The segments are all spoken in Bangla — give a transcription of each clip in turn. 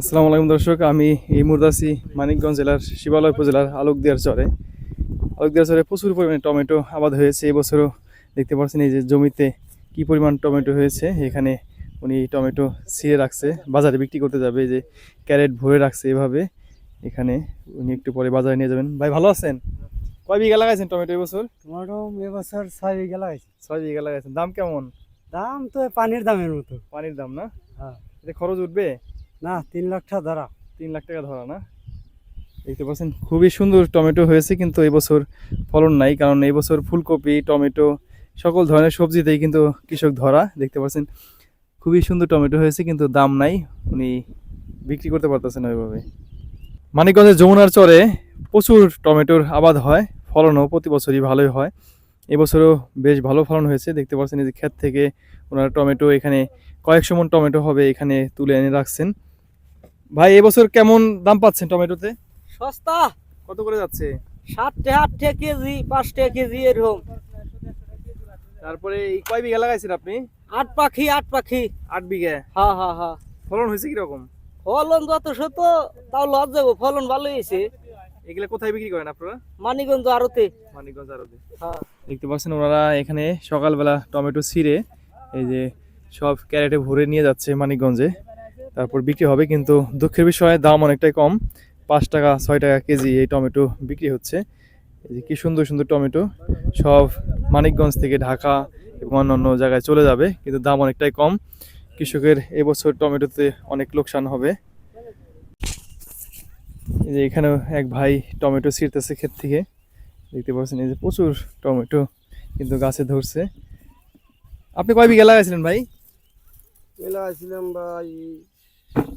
আসসালামু আলাইকুম দর্শক আমি এই আছি মানিকগঞ্জ জেলার শিবালয় উপজেলার আলোকদিয়ার চরে। আলোকদিয়ার চরে প্রচুর পরিমাণে টমেটো আবাদ হয়েছে এবছরও দেখতে পাচ্ছেন এই যে জমিতে কি পরিমাণ টমেটো হয়েছে। এখানে উনি টমেটো ছিঁড়ে রাখছে বাজারে বিক্রি করতে যাবে যে ক্যারেট ভরে রাখছে এভাবে। এখানে উনি একটু পরে বাজারে নিয়ে যাবেন। ভাই ভালো আছেন? কয় বিঘা লাগাইছেন টমেটো এবছর? টমেটো এবছর ছয় বিঘা লাগাইছি। ছয় বিঘা লাগাইছেন। দাম কেমন? দাম তো পানির দামের মতো। পানির দাম না? হ্যাঁ। এতে খরচ উঠবে? না, তিন লাখ টাকা ধরা। তিন লাখ টাকা ধরা না? দেখতে পাচ্ছেন, খুবই সুন্দর টমেটো হয়েছে, কিন্তু এবছর ফলন নাই, কারণ এবছর ফুলকপি, টমেটো, সকল ধরনের সবজিতেই কিন্তু কৃষক ধরা, দেখতে পাচ্ছেন। খুবই সুন্দর টমেটো হয়েছে, কিন্তু দাম নাই, উনি বিক্রি করতে পারতেছেন ওইভাবে। মানিকগঞ্জের যমুনার চরে প্রচুর টমেটোর আবাদ হয়, ফলনও প্রতি বছরই ভালোই হয়। এবছরও বেশ ভালো ফলন হয়েছে, দেখতে পাচ্ছেন এই যে ক্ষেত থেকে ওনারা টমেটো এখানে কয়েকশো মন টমেটো হবে, এখানে তুলে এনে রাখছেন। ভাই এবছর কেমন দাম পাচ্ছেন টমেটোতে? সস্তা। কত করে যাচ্ছে? সাত টাকা আট টাকা কেজি পাঁচ টাকা কেজি এরকম। তারপরে এই কয় বিঘা লাগাইছেন আপনি? আট পাখি আট পাখি। আট বিঘা? হা হা হা। ফলন হয়েছে কীরকম? ফলন যত শত তাও লজ যাব ফলন ভালো হয়েছে। এগুলা কোথায় বিক্রি করেন আপনারা? মানিগঞ্জ আরতে মানিকগঞ্জ আরতে হ্যাঁ দেখতে পাচ্ছেন ওনারা এখানে সকালবেলা টমেটো ছিঁড়ে এই যে সব ক্যারেটে ভরে নিয়ে যাচ্ছে মানিকগঞ্জে। তারপর বিক্রি হবে, কিন্তু দুঃখের বিষয়ে, দাম অনেকটাই কম। পাঁচ টাকা, ছয় টাকা কেজি এই টমেটো বিক্রি হচ্ছে। এই যে কি সুন্দর সুন্দর টমেটো, সব মানিকগঞ্জ থেকে ঢাকা এবং অন্যান্য জায়গায় চলে যাবে, কিন্তু দাম অনেকটাই কম। কৃষকের এবছর টমেটোতে অনেক লোকসান হবে। এই যে এখানেও এক ভাই টমেটো ছিঁড়তেছে ক্ষেত থেকে। দেখতে পাচ্ছেন, এই যে প্রচুর টমেটো কিন্তু গাছে ধরছে। আপনি কয় বিঘা লাগাইছিলেন ভাই? লাগাইছিলাম ভাই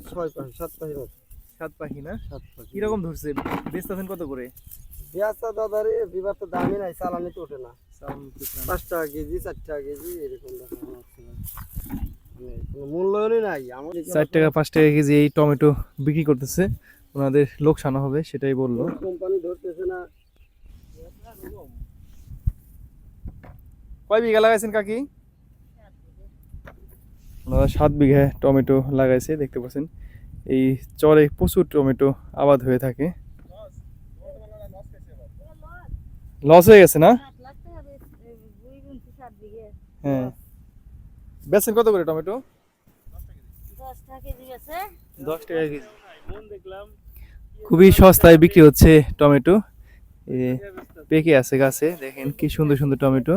ছয় পাখি সাত পাখি মতো সাত পাখি না? সাত পাখি। কীরকম ধরছে? বেচতেছেন কত করে? পেঁয়াজটা দাদা বিবার তো দামই নাই চালানি তো ওঠে না। পাঁচ টাকা কেজি চার টাকা কেজি এরকম। মানে কোনো মূল্যায়নই নাই। আমার চার টাকা পাঁচ টাকা কেজি এই টমেটো বিক্রি করতেছে। ওনাদের লোকসান হবে সেটাই বলল কোম্পানি ধরতেছে না। কয় বিঘা লাগাইছেন কাকি? সাত বিঘা টমেটো লাগাইছে, দেখতে পাচ্ছেন। এই চরে প্রচুর টমেটো আবাদ হয়ে থাকে। লস হয়ে গেছে না? হ্যাঁ। বেচেন কত করে টমেটো? খুবই সস্তায় বিক্রি হচ্ছে টমেটো। পেকে আছে গাছে, দেখেন কি সুন্দর সুন্দর টমেটো।